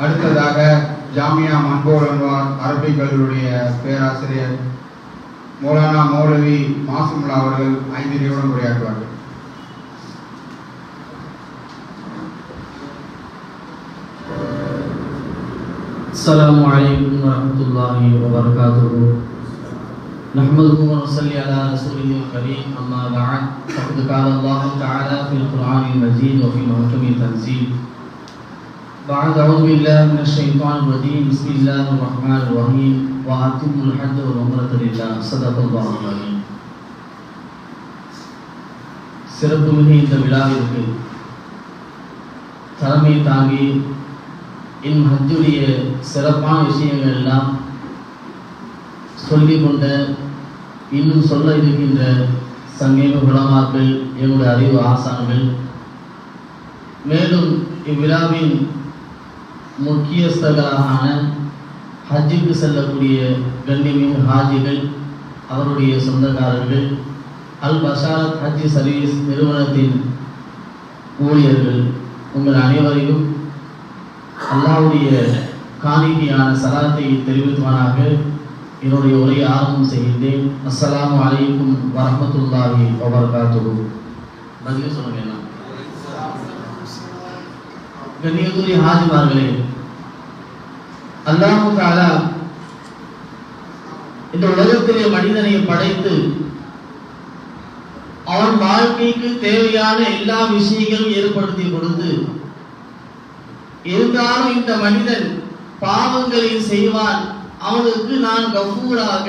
அடுத்ததாக Jamia மன்போல் Anwar Arabic கல்லூரிய பேராசிரியர் மௌலானா மௌலவி மாசுமுல்லா அவர்கள் ஐந்து நிமிடம் உரையாற்றுவார்கள் السلام عليكم ورحمة الله وبركاته نحمده ونصلي على رسوله الكريم أما بعد فقد قال الله تعالى في القرآن المجيد وفي محكم التنزيل بعد أعوذ بالله من الشيطان الرجيم بسم الله الرحمن الرحيم وأتم الحج والعمرة لله صدق الله العظيم சிறப்புமிகு இந்த விழாவிற்கு தலைமை தாங்கி என் ஹஜ்ஜுடைய சிறப்பான விஷயங்கள் எல்லாம் சொல்லிக் கொண்ட இன்னும் சொல்ல இருக்கின்ற சங்கீப குலமாக்கள் எங்களுடைய அறிவு ஆசான்கள் மேலும் இவ்விழாவின் முக்கியஸ்தர்களான ஹஜ்ஜுக்கு செல்லக்கூடிய கண்ணியமிகு ஹாஜிகள் அவருடைய சொந்தக்காரர்கள் அல் பஷாரத் ஹஜ் சர்வீஸ் நிறுவனத்தின் ஊழியர்கள். உங்கள் அனைவரையும் அல்லாவுடைய காணிக்கையான சலாத்தை தெரிவித்துவானாக என்னுடைய உரையை ஆரம்பம் செய்கின்றேன். அஸ்லாம் அலைக்கும் வரஹ்மத்துல்லாஹி வபரகாத்துஹு. பதில் சொல்லுங்க என்ன ஹாஜிமார்களே அல்லாஹு தாலா இந்த உலகத்திலே மனிதனை படைத்து அவன் வாழ்க்கைக்கு தேவையான எல்லா விஷயங்களும் ஏற்படுத்தி கொடுத்து இருந்தாலும் இந்த மனிதன் பாவங்களை செய்வான். அவனுக்கு நான் கஃபூராக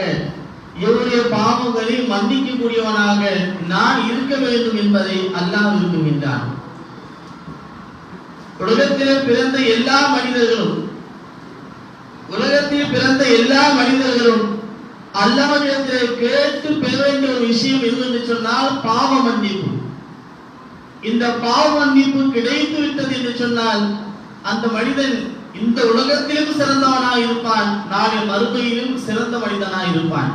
இவருடைய பாவங்களை மன்னிக்கக்கூடியவனாக நான் இருக்க வேண்டும் என்பதை அல்லாஹ் விரும்புகின்றான். உலகத்திலே பிறந்த எல்லா மனிதர்களும் உலகத்தில் பிறந்த எல்லா மனிதர்களும் அல்லாஹ்விடத்திலே கேட்டு பெற வேண்டிய ஒரு விஷயம் எது என்று சொன்னால் பாவ மன்னிப்பு. இந்த பாவ மன்னிப்பு கிடைத்து விட்டது என்று சொன்னால் அந்த மனிதன் இந்த உலகத்திலும் சிறந்தவனாக இருப்பான் நாளை மறுமையிலும் சிறந்த மனிதனாக இருப்பான்.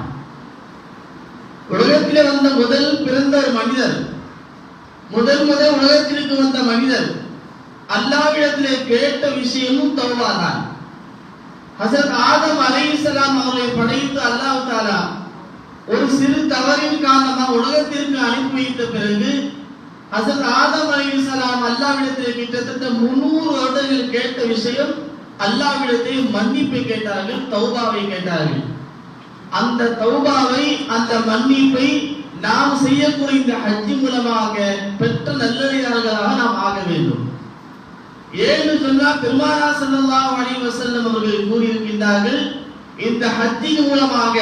உலகத்திலே வந்த முதல் பிறந்த ஒரு மனிதர் முதல் முதல் உலகத்திற்கு வந்த மனிதர் அல்லாவிடத்திலே கேட்ட விஷயமும் தவறாதான் ஹசரத் ஆதம் அலைஹிஸ்ஸலாம் அவர்களை படைத்து அல்லாஹ் தாலா ஒரு சிறு தவறின் காரணமாக உலகத்திற்கு அனுப்பி வைத்த பிறகு ஹசரத் ஆதம் அலைஹிஸ்ஸலாம் அல்லாவிடத்திலே கிட்டத்தட்ட 300 வருடங்கள் கேட்ட விஷயம் அல்லாஹ்விடத்தில் மன்னிப்பை கேட்டார்கள் தௌபாவை கேட்டார்கள். அந்த தௌபாவை அந்த மன்னிப்பை நாம் செய்யக்கூடிய இந்த ஹஜ்ஜி மூலமாக பெற்ற நல்லடியார்களாக ஏன்னு சொன்னா பெருமானா ஸல்லல்லாஹு அலைஹி வஸல்லம் அவர்கள் கூறியிருக்கின்றார்கள் இந்த ஹஜ்ஜின் மூலமாக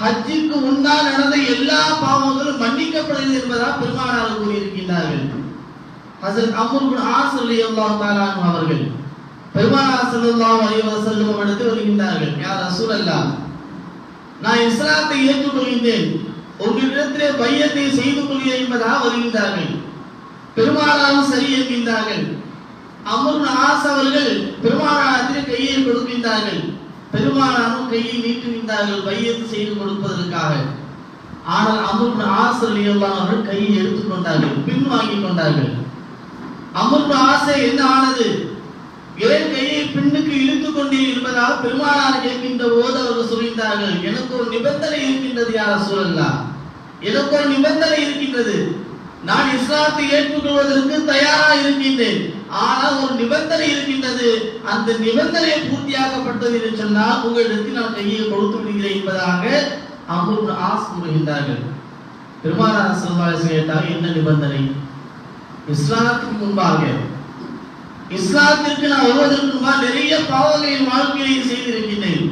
ஹஜ்ஜிற்கு முன்னால் நடந்த எல்லா பாவங்களும் மன்னிக்கப்படுகிறது என்பதாக பெருமானார் கூறியிருக்கின்றார்கள். ஹசரத் அம்ர் குன் ஆஸ் ரலியல்லாஹு தஆலா அவர்கள் பெருமானார் ஸல்லல்லாஹு அலைஹி வஸல்லம் அவரிடத்தில் வருகின்றார்கள் யா ரசூலல்லாஹ் நான் இஸ்லாத்தை ஏற்றுக்கொள்கின்றேன் உங்களிடத்திலே பையத்தை செய்து கொள்கிறேன் என்பதாக வருகின்றார்கள். பெருமானாரும் சரி என்கின்றார்கள். அமர் ஆஸ் அவர்கள் பெருமானாரத்தில் கையை கொடுக்கின்றார்கள். பெருமானாரும் கையை நீட்டுகின்றார்கள் பையத்து செய்து கொடுப்பதற்காக. ஆனால் அமர் பின் ஆஸ் அவர்கள் கையை எடுத்துக்கொண்டார்கள் பின் வாங்கிக் கொண்டார்கள். அமர் ஆசை என்ன ஆனது? ஏன் கையை பின்னுக்கு இழுத்துக் கொண்டே இருப்பதாக பெருமானார் கேட்கின்ற போது அவர்கள் சொல்கின்றார்கள் எனக்கு ஒரு நிபந்தனை இருக்கின்றது யார சூழல்லா எனக்கு ஒரு நிபந்தனை இருக்கின்றது. நான் இஸ்லாத்தை ஏற்றுக்கொள்வதற்கு தயாராக இருக்கின்றேன். ஆனால் ஒரு நிபந்தனை இருக்கின்றது. அந்த நிபந்தனை பூர்த்தியாகப்பட்டது என்று சொன்னால் உங்களிடத்தில் நான் கையை கொடுத்து விடுகிறேன் என்பதாக அமர் ஆஸ் கூறுகின்றார்கள். பெருமானார் செல்வாய் கேட்டால் என்ன நிபந்தனை? இஸ்லாத்துக்கு முன்பாக இஸ்லாத்திற்கு நான் வருவதற்கு முன்பாக நிறைய பாவங்களின் வாழ்க்கையை செய்திருக்கின்றேன்.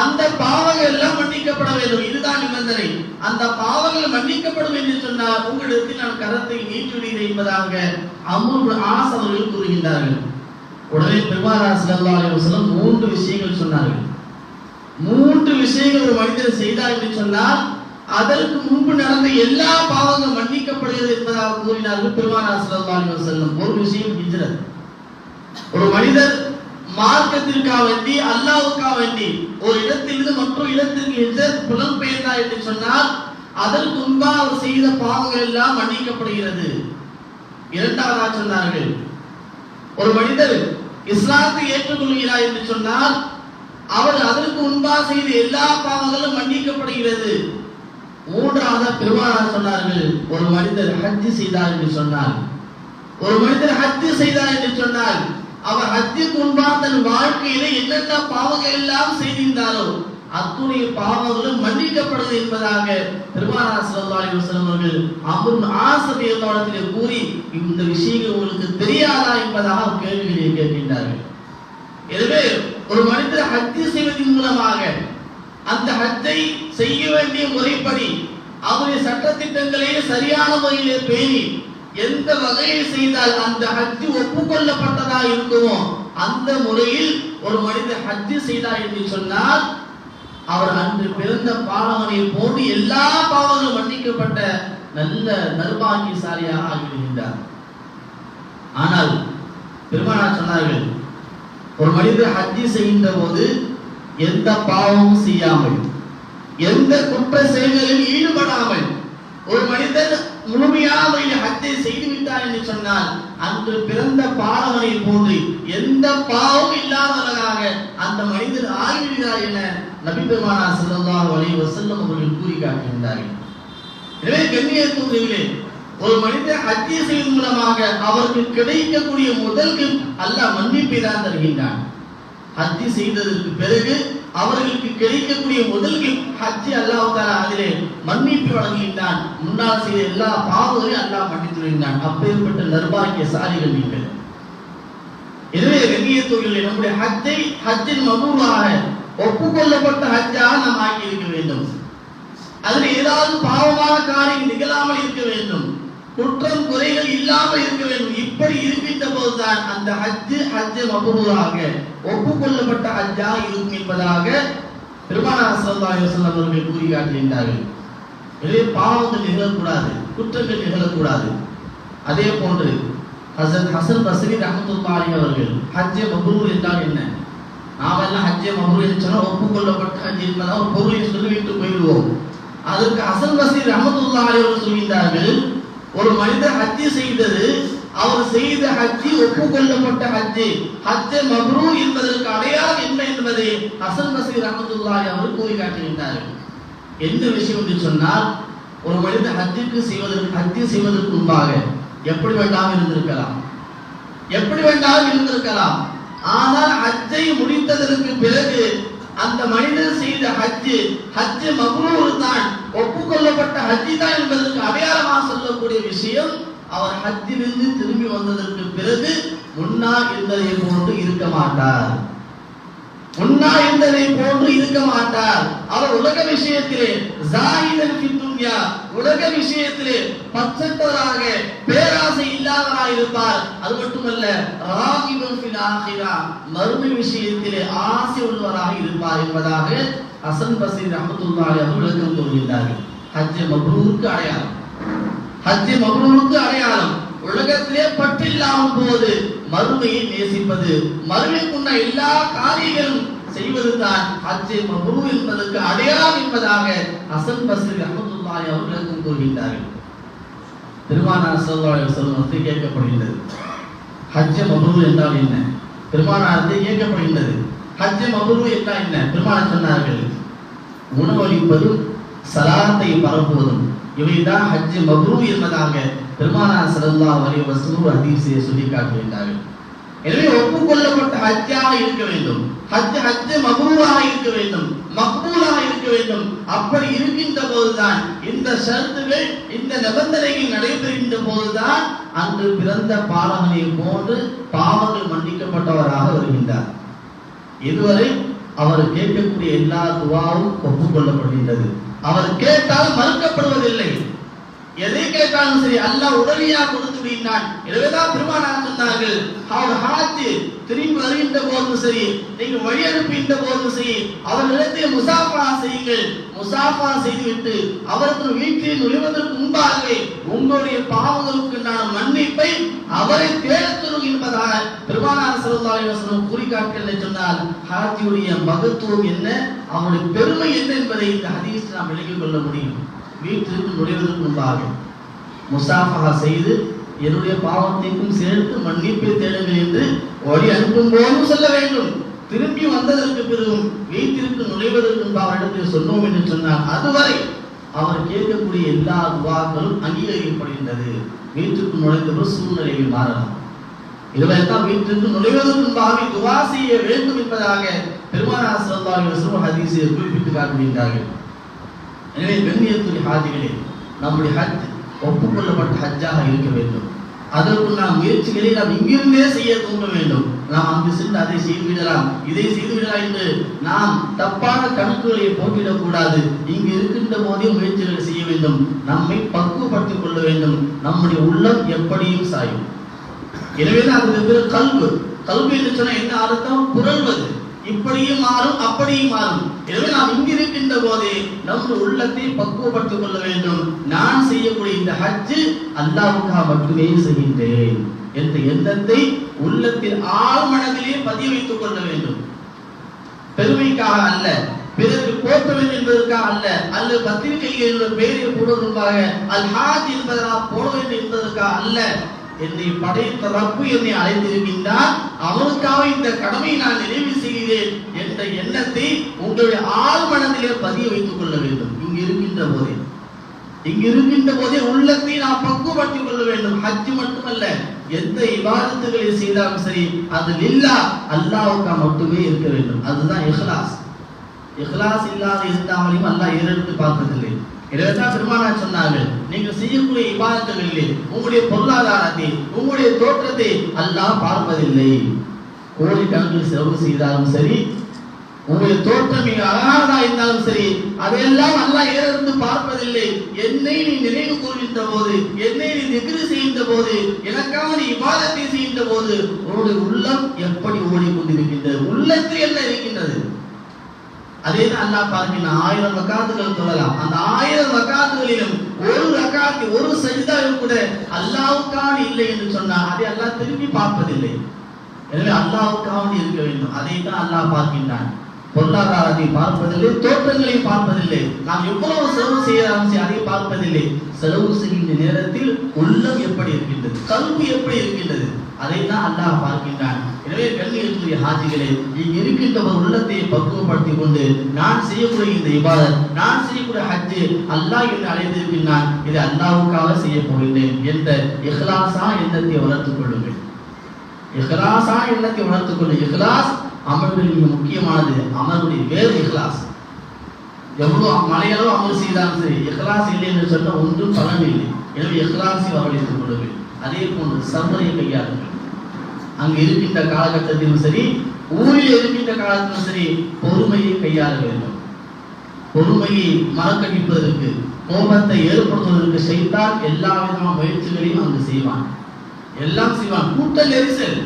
அந்த பாவங்கள் எல்லாம் மன்னிக்கப்பட வேண்டும். இதுதான் நிபந்தனை. அந்த பாவங்கள் மன்னிக்கப்படும் என்று சொன்னால் உங்களுக்கு நான் கரத்தை நீட்டுவிடுகிறேன் என்பதாக அமூர் ஆஸ் அவர்கள் கூறுகின்றார்கள். உடனே பெருமானார் ஸல்லல்லாஹு மூன்று விஷயங்கள் சொன்னார்கள். மூன்று விஷயங்கள் ஒரு மனிதர் செய்தார் என்று சொன்னால் அதற்கு முன்பு நடந்த எல்லா பாவங்களும் மன்னிக்கப்படுகிறது என்பதாக கூறினார்கள் பெருமானார் ஸல்லல்லாஹு ஒரு விஷயம் ஹிஜ்ரத் ஒரு மனிதர் மார்க்கத்திற்காக வேண்டி அல்லாவுக்காக வேண்டி ஒரு இடத்திலிருந்து மற்றொரு இடத்திற்கு ஹிஜ்ரத் புலம்பெயர்ந்தார் என்று சொன்னால் அதற்கு முன்பாக அவர் செய்த பாவங்கள் எல்லாம் மன்னிக்கப்படுகிறது. இரண்டாவதாக சொன்னார்கள் ஒரு மனிதர் இஸ்லாத்தை ஏற்றுக்கொள்கிறார் என்று சொன்னால் அவர் அதற்கு முன்பாக செய்த எல்லா பாவங்களும் மன்னிக்கப்படுகிறது. மூன்றாவது பெருமானார் சொன்னார்கள் ஒரு மனிதர் ஹஜ்ஜி செய்தார் என்று சொன்னார் ஒரு மனிதர் ஹஜ்ஜி செய்தார் என்று சொன்னால் அவர் ஹஜ்ஜுக்கு முன்பாக தன் வாழ்க்கையில என்னென்ன பாவங்கள் எல்லாம் செய்திருந்தாரோ அத்துணைய பாவங்களும் மன்னிக்கப்படுது என்பதாக பெருமானார் ஸல்லல்லாஹு அலைஹி அவர்கள் அம்ரு ஆசிரியர்களிடத்திலே கூறி இந்த விஷயங்கள் உங்களுக்கு தெரியாதா என்பதாக கேள்விகளை கேட்கின்றார்கள். எனவே ஒரு மனிதர் ஹஜ்ஜு செய்வதன் மூலமாக அந்த ஹஜ்ஜை செய்ய வேண்டிய முறைப்படி அவருடைய சட்டத்திட்டங்களை சரியான முறையிலே பேணி எந்த வகையில் செய்தால் அந்த ஹஜ்ஜு ஒப்புக்கொள்ளப்பட்டதா இருக்குமோ அந்த முறையில் ஒரு மனிதர் ஹஜ்ஜு செய்தார் என்று சொன்னால் அவர் அன்று பிறந்த பாலவனை போட்டு எல்லா பாவங்களும் மன்னிக்கப்பட்ட நல்ல நர்பாகியசாலியாக ஆகிவிடுகின்றார். ஆனால் பெருமானார் சொன்னார்கள் ஒரு மனிதர் ஹஜ்ஜி செய்கின்ற போது எந்த பாவமும் செய்யாமல் எந்த குற்ற செயல்களில் ஈடுபடாமல் ஒரு மனிதர் முழுமையாக ஹத்தை செய்து விட்டார் என்று சொன்னால் அன்று பிறந்த பாலவனை போன்று எந்த பாவமும் இல்லாதவர்களாக அந்த மனிதர் ஆகிவிடுகிறார் என நபிபெருமானா பெருமானார் ஸல்லல்லாஹு அலைஹி அவர்கள் கூறி காட்டுகின்றார்கள். எனவே கண்ணியத்துக்குரியவர்களே ஒரு மனிதர் ஹத்திய செய்வதன் மூலமாக அவருக்கு கிடைக்கக்கூடிய முதல் அல்ல அல்லாஹ் மன்னிப்பை தான் தருகின்றான். ஹத்தி செய்ததற்கு பிறகு அவர்களுக்கு கிடைக்கக்கூடிய முதல் ஹஜ்ஜி அல்லாஹ் தாலா அதிலே மன்னிப்பு வழங்கியிருந்தான். முன்னால் செய்த எல்லா பாவங்களையும் அல்லாஹ் மன்னித்து வருகின்றான் அப்பேற்பட்ட நர்பாகிய சாரிகள் நீங்கள் எனவே கண்ணியத்துறையில் நம்முடைய ஹஜ்ஜை ஹஜ்ஜின் மபூலாக ஒப்புக்கொள்ளப்பட்ட ஹஜ்ஜாக நாம் ஆக்கி இருக்க வேண்டும். அதில் ஏதாவது பாவமான காரியம் நிகழாமல் இருக்க வேண்டும். குற்றம் குறைகள் இல்லாமல் இருக்க வேண்டும். இப்படி இருக்கின்ற போதுதான் அந்த ஹஜ்ஜு ஹஜ்ஜு மபரூராக ஒப்புக்கொள்ளப்பட்ட ஹஜ்ஜாக இருக்கும் என்பதாக பெருமானார் ஸல்லல்லாஹு அலைஹி அவர்கள் கூறி காட்டுகின்றார்கள் வெளியே பாவங்கள் நிகழக்கூடாது குற்றங்கள் நிகழக்கூடாது. அதே போன்று ஹசன் ஹசன் பஸ்ரி ரஹமத்துல்லாஹி அவர்கள் ஹஜ்ஜே மப்ரூர் என்றால் என்ன? நாமெல்லாம் ஹஜ்ஜே மப்ரூர் என்று சொன்னால் ஒப்புக்கொள்ளப்பட்ட ஹஜ் என்பதாக ஒரு பொருளை சொல்லிவிட்டு போயிடுவோம் அதற்கு ஹசன் பஸ்ரி ரஹமத்துல்லாஹி அவர்கள் சொல்கின்றார்கள் ஒரு மனிதர் ஹஜ்ஜி செய்தது அவர் செய்த ஹஜ்ஜி ஒப்புக்கொள்ளப்பட்ட ஹஜ்ஜி. ஹஜ்ஜ மப்ரூ என்பதற்கு அடையாளம் என்ன என்பதை ஹசன் பஸ்ரி ரஹமத்துல்லாஹி அவர் கூறி காட்டுகின்றார்கள். என்ன விஷயம் என்று சொன்னால் ஒரு மனிதர் ஹஜ்ஜுக்கு செய்வதற்கு ஹஜ்ஜி செய்வதற்கு முன்பாக எப்படி வேண்டாம் இருந்திருக்கலாம்? எப்படி வேண்டாம் இருந்திருக்கலாம்? ஆனால் ஹஜ்ஜை முடித்ததற்கு பிறகு அந்த மனிதர் செய்த ஹஜ்ஜு ஹஜ்ஜு மகுரூர் தான். ஒப்புக்கொள்ளப்பட்ட ஹஜ்ஜி தான் என்பதற்கு அடையாளமாக சொல்லக்கூடிய விஷயம் அவர் ஹஜ்ஜிலிருந்து திரும்பி வந்ததற்கு பிறகு முன்னால் இருந்ததை போன்று இருக்க மாட்டார். முன்னால் இருந்ததை போன்று இருக்க மாட்டார். அவர் உலக விஷயத்திலே ஜாஹிதன் துன்யா உலக விஷயத்திலே பச்சத்தவராக பேராசை இல்லாதவராக இருப்பார். அது மட்டுமல்ல ராகிபன் ஃபில் ஆখিরা மறுமை விஷயத்திலே ஆசை உள்ளவராக இருப்பார் என்பதாக ஹசன் பசீர் ரஹ்மத்துல்லாஹி அவர்கள் விளக்கம் கூறுகின்றார்கள். ஹஜ்ஜ மப்ரூருக்கு அடையாளம். ஹஜ்ஜ மப்ரூருக்கு அடையாளம். உலகத்திலே பற்றில்லாமல் போது மறுமையை நேசிப்பது மறுமைக்குள்ள எல்லா காரியங்களும் செய்வதுதான் ஹஜ் மப்ரூர் என்பதற்கு அடையாளம் என்பதாக ஹசன் பஸ்ரி ரஹ்மத்துல்லாஹி அவர்களுக்கும் கூறுகின்றார்கள். திருமானார் ஸல்லல்லாஹு அலைஹி கேட்கப்படுகின்றது. ஹஜ் மப்ரூர் என்றால் என்ன? பெருமானாரத்தை கேட்கப்படுகின்றது. ஹஜ் மப்ரூர் என்றால் என்ன? பெருமானார் சொன்னார்கள் உணவளிப்பதும் சலாத்தை பரப்புவதும் இவைதான் ஹஜ் மப்ரூர் என்பதாக பெருமானார் ஸல்லல்லாஹு அலைஹி வசூர் ஒரு ஹதீஸை சொல்லி காட்டுகின்றார்கள் எனவே ஒப்புக்கொள்ளப்பட்ட ஹஜ்ஜாக இருக்க வேண்டும். ஹஜ் ஹஜ் மபூராக இருக்க வேண்டும். மக்பூலாக இருக்க வேண்டும். அப்படி இருக்கின்ற போதுதான் இந்த ஷரத்துகள் இந்த நிபந்தனைகள் நடைபெறுகின்ற போதுதான் அன்று பிறந்த பாலங்களை போன்று பாவங்கள் மன்னிக்கப்பட்டவராக வருகின்றார். இதுவரை அவர் கேட்கக்கூடிய எல்லா துவாவும் ஒப்புக்கொள்ளப்படுகின்றது. அவர் கேட்டால் மறுக்கப்படுவதில்லை. எதை கேட்டாலும் சரி அல்லாஹ் உடனடியாக கொடுத்து விடுகிறான் எனவேதான் பெருமானார் சொன்னார்கள் அவர் ஹாத்து திரும்பி வருகின்ற போதும் சரி நீங்க வழி அனுப்புகின்ற போதும் சரி அவர்களிடத்தில் முசாஃபா செய்யுங்கள். முசாஃபா செய்துவிட்டு அவருக்கு வீட்டில் நுழைவதற்கு முன்பாகவே உங்களுடைய பாவங்களுக்கு நான் மன்னிப்பை அவரை தேடத்தரும் என்பதாக பெருமானார் ஸல்லல்லாஹு வசனம் கூறி சொன்னால் ஹாத்தியுடைய மகத்துவம் என்ன? அவனுடைய பெருமை என்ன என்பதை இந்த ஹதீஸ் நாம் விளங்கிக் கொள்ள முடியும். வீட்டிற்கு நுழைவதற்கு முன்பாக முசாஃபா செய்து என்னுடைய பாவத்தைக்கும் சேர்த்து மன்னிப்பை தேடுங்கள் என்று வழி அனுப்பும் போதும் சொல்ல வேண்டும். திரும்பி வந்ததற்கு பிறகும் வீட்டிற்கு நுழைவதற்கு அவரிடத்தில் சொன்னோம் என்று சொன்னார் அதுவரை அவர் கேட்கக்கூடிய எல்லா துவாக்களும் அங்கீகரிக்கப்படுகின்றது. வீட்டுக்கு நுழைந்த சூழ்நிலையில் மாறலாம். இதுவரைத்தான் வீட்டிற்கு நுழைவதற்கு முன்பாக துவா செய்ய வேண்டும் என்பதாக பெருமானா ஸல்லல்லாஹு அலைஹி வஸல்லம் குறிப்பிட்டு காட்டுகின்றார்கள். எனவே கண்ணியத்துறை ஹாஜிகளே நம்முடைய ஹஜ் ஒப்புக்கொள்ளப்பட்ட ஹஜ்ஜாக இருக்க வேண்டும். அதற்கு நாம் முயற்சிகளை நாம் இங்கிருந்தே செய்ய தூங்க வேண்டும். நாம் அங்கு சென்று அதை செய்துவிடலாம் இதை செய்துவிடலாம் என்று நாம் தப்பான கணக்குகளை போட்டிடக்கூடாது. இங்கு இருக்கின்ற போதே முயற்சிகளை செய்ய வேண்டும். நம்மை பக்குவப்படுத்திக் கொள்ள வேண்டும். நம்முடைய உள்ளம் எப்படியும் சாயும். எனவே தான் அதுக்கு பேர் கல்வு. கல்வி என்று சொன்னால் என்ன அர்த்தம்? புரள்வது. இப்படியும் மாறும் அப்படியும் மாறும். எனவே நாம் இங்கிருக்கின்ற போது போதே நம்முடைய உள்ளத்தை பக்குவப்படுத்திக் கொள்ள வேண்டும். நான் செய்யக்கூடிய இந்த ஹஜ்ஜு அல்லாவுக்காக மட்டுமே செய்கின்றேன் என்ற எண்ணத்தை உள்ளத்தில் ஆழ்மனதிலே பதிய வைத்துக் கொள்ள வேண்டும். பெருமைக்காக அல்ல பிறகு போற்ற வேண்டும் என்பதற்காக அல்ல அல்லது பத்திரிகையில் உள்ள போடுவதற்காக அல் ஹாஜ் என்பதனால் போட வேண்டும் என்பதற்காக அல்ல. என்னை படைத்த ரப்பு என்னை அழைத்திருக்கின்றார். அவனுக்காக இந்த கடமையை நான் நிறைவு செய்கிறேன் என்ற எண்ணத்தை உங்களுடைய ஆழ்மனதிலே பதிய வைத்துக் கொள்ள வேண்டும். இங்கு இருக்கின்ற போதே. இங்கு இருக்கின்ற போதே உள்ளத்தை நாம் பக்குவப்படுத்திக் கொள்ள வேண்டும். ஹஜ் மட்டுமல்ல எந்த இபாதத்துகளை செய்தாலும் சரி அது இல்லா அல்லாவுக்கா மட்டுமே இருக்க வேண்டும். அதுதான் இஹ்லாஸ். இஹ்லாஸ் இல்லாத இருந்தாமலையும் அல்லாஹ் ஏறெடுத்து பார்த்ததில்லை இதைத்தான் பெருமானார் சொன்னார்கள். நீங்கள் செய்யக்கூடிய இபாதத்துகளிலே உங்களுடைய பொருளாதாரத்தை உங்களுடைய தோற்றத்தை அல்லாஹ் பார்ப்பதில்லை. கோடிக்கணக்கில் செலவு செய்தாலும் சரி உங்களுடைய தோற்றம் மிக அழகானதா இருந்தாலும் சரி அதையெல்லாம் நல்லா ஏறிருந்து பார்ப்பதில்லை. என்னை நீ நினைவு கூறுகின்ற போது என்னை நீ திகிரு செய்கின்ற போது எனக்காக நீ இபாதத்தை செய்கின்ற போது உன்னுடைய உள்ளம் எப்படி ஓடிக்கொண்டிருக்கின்றது? உள்ளத்தில் என்ன இருக்கின்றது? அதே தான் அல்லாஹ் பார்க்கின்ற ஆயிரம் ரக்காத்துகள் தொழலாம். அந்த ஆயிரம் ரக்காத்துகளிலும் ஒரு ரக்காத்து ஒரு சஜிதாவும் கூட அல்லாவுக்கான இல்லை என்று சொன்னால் அதை அல்லாஹ் திரும்பி பார்ப்பதில்லை. எனவே அல்லாவுக்காவது இருக்க வேண்டும். அதை தான் அல்லாஹ் பார்க்கின்றான். பொருளாதாரத்தை பார்ப்பதில்லை தோற்றங்களை பார்ப்பதில்லை. நாம் எவ்வளவு செலவு செய்யலாம் அதை பார்ப்பதில்லை. செலவு செய்கின்ற நேரத்தில் உள்ளம் எப்படி இருக்கின்றது கல்வி எப்படி இருக்கின்றது அதை தான் அல்லாஹ் பார்க்கின்றான். எனவே கண்ணியத்துடைய ஹாஜிகளே இங்கு இருக்கின்ற ஒரு உள்ளத்தை பக்குவப்படுத்திக் கொண்டு நான் செய்யக்கூடிய இந்த இபாதத் நான் செய்யக்கூடிய ஹஜ்ஜு அல்லாஹ் என்று அழைத்திருக்கின்றான் இதை அல்லாவுக்காக செய்ய போகின்றேன் என்ற இஹ்லாசா எண்ணத்தை வளர்த்துக் கொள்ளுங்கள். இஹ்லாசா எண்ணத்தை வளர்த்துக் கொள்ள இஹ்லாஸ் அமல்களில் மிக முக்கியமானது அமலுடைய வேறு இஹ்லாஸ். எவ்வளவு மலையளவு அமல் செய்தாலும் சரி இஹ்லாஸ் இல்லை என்று சொன்னால் ஒன்றும் பலன் இல்லை. எனவே இஹ்லாஸை வரவழைத்துக் கொள்ளுங்கள் அதே போன்று சர்வரை கையாளுங்கள். அங்கு இருக்கின்ற காலகட்டத்திலும் சரி ஊரில் இருக்கின்ற காலத்திலும் சரி பொறுமையை கையாள வேண்டும். பொறுமையை மறக்கடிப்பதற்கு கோபத்தை ஏற்படுத்துவதற்கு செய்தால் எல்லா விதமான முயற்சிகளையும் அங்கு செய்வான். எல்லாம் செய்வான். கூட்ட நெரிசல்.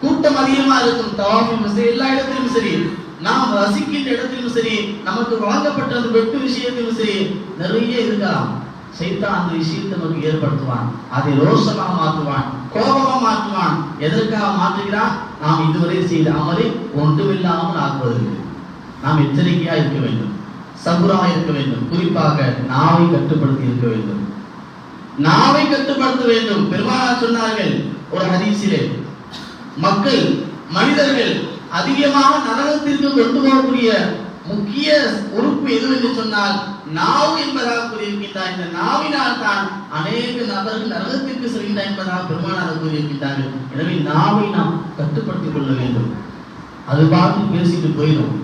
கூட்டம் அதிகமா இருக்கும். தவாஃபிலும் சரி எல்லா இடத்திலும் சரி. நாம் வசிக்கின்ற இடத்திலும் சரி. நமக்கு வழங்கப்பட்ட அந்த வெட்டு விஷயத்திலும் சரி. நிறைய இருக்கலாம். செய்தான் அந்த விஷயத்தை நமக்கு ஏற்படுத்துவான். அதை ரோஷமாக மாற்றுவான். கோபமா மாற்றுவான். எதற்காக மாற்றுகிறான்? நாம் இதுவரை செய்த அமலை ஒன்றுமில்லாமல் ஆக்குவதற்கு நாம் எச்சரிக்கையா இருக்க வேண்டும். சபுரா இருக்க வேண்டும். குறிப்பாக நாவை கட்டுப்படுத்தி இருக்க வேண்டும். நாவை கட்டுப்படுத்த வேண்டும். பெருமானார் சொன்னார்கள் ஒரு ஹதீசிலே மக்கள் மனிதர்கள் அதிகமாக நரகத்திற்கு கொண்டு போகக்கூடிய முக்கிய உறுப்பு எது என்று சொன்னால் நாவு என்பதாக கூறியிருக்கின்றார். இந்த நாவினால் தான் அநேக நபர்கள் நரகத்திற்கு செல்கின்றார் என்பதாக பெருமானார் கூறியிருக்கின்றார்கள். எனவே நாவை நாம் கட்டுப்படுத்திக் கொள்ள வேண்டும். அது பார்த்து பேசிட்டு போயிடும்.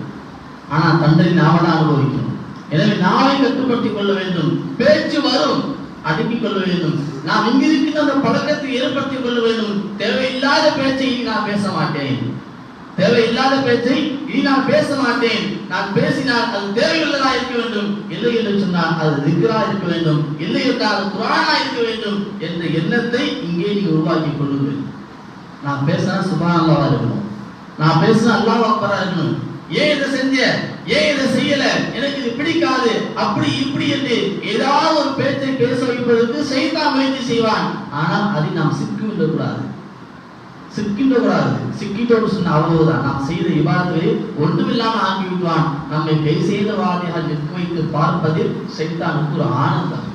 ஆனால் தண்டனை நாம தான் அனுபவிக்கணும் எனவே நாவை கட்டுப்படுத்திக் கொள்ள வேண்டும். பேச்சு வரும். அடுக்கிக் கொள்ள வேண்டும். நாம் இங்கிருக்கின்ற அந்த பழக்கத்தை ஏற்படுத்திக் கொள்ள வேண்டும். தேவையில்லாத பேச்சையும் நான் பேச மாட்டேன். தேவையில்லாத பேச்சை இனி நான் பேச மாட்டேன். நான் பேசினால் அது தேவையுள்ளதா இருக்க வேண்டும்? இல்லை என்று சொன்னால் அது திக்ரா இருக்க வேண்டும். இல்லை என்றால் அது குரானா இருக்க வேண்டும் என்ற எண்ணத்தை இங்கே நீ உருவாக்கி கொள்ளுங்கள். நான் பேசினா சுபானல்லாவா இருக்கணும்? நான் பேசினா அல்லாவா அக்பரா இருக்கணும். ஏன் இதை செஞ்ச? ஏன் இதை செய்யல? எனக்கு இது பிடிக்காது. அப்படி இப்படி என்று ஏதாவது ஒரு பேச்சை பேச வைப்பதற்கு செய்தா முயற்சி செய்வான். ஆனால் அதை நாம் சிக்கி விடக்கூடாது சிக்கின்ற கூடாது சிக்கிட்டோடு சொன்ன அவ்வளவுதான் நாம் செய்த இவ்வாறு ஒன்றுமில்லாம ஆக்கி விடுவான் நம்மை கை செய்த வாதியாக நிற்க வைத்து பார்ப்பதில் சைத்தானுக்கு ஒரு ஆனந்தம்.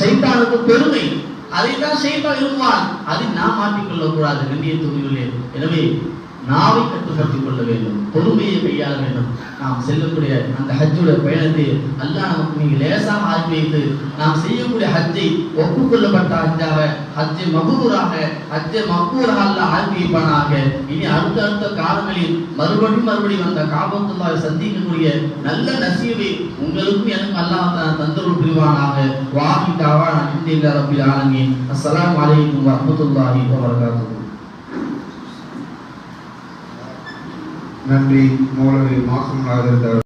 சைத்தானுக்கு பெருமை. அதை தான் செய்தான் விரும்புவான். அதை நாம் மாற்றிக்கொள்ளக்கூடாது. கூடாது கண்ணியத்துக்குரியவர்களே எனவே நாவை கட்டுப்படுத்திக் கொள்ள வேண்டும் பொறுமையை கையாள வேண்டும். நாம் செல்லக்கூடிய அந்த ஹஜ்ஜுடைய பயணத்தை அல்லாஹ் நமக்கு நீங்க லேசாக ஆக்கி வைத்து நாம் செய்யக்கூடிய ஹஜ்ஜை ஒப்புக்கொள்ளப்பட்ட ஹஜ்ஜாக ஹஜ்ஜை மகூராக ஹஜ்ஜை மகூராக அல்லாஹ் ஆக்கி வைப்பானாக இனி அடுத்த அடுத்த காலங்களில் மறுபடியும் மறுபடியும் அந்த காபத்துல்லாவை சந்திக்கக்கூடிய நல்ல நசீவை உங்களுக்கும் எனக்கும் அல்லாஹ் தான் தந்தருள் புரிவானாக. வாஹி தாவா அல்ஹம்துலில்லாஹி ரப்பில் ஆலமீன். அஸ்லாம் வலைக்கும் வரமத்துல்லாஹி வபரகாத்துஹு. நன்றி. மூலவே மாசம் ஆதரித்தார்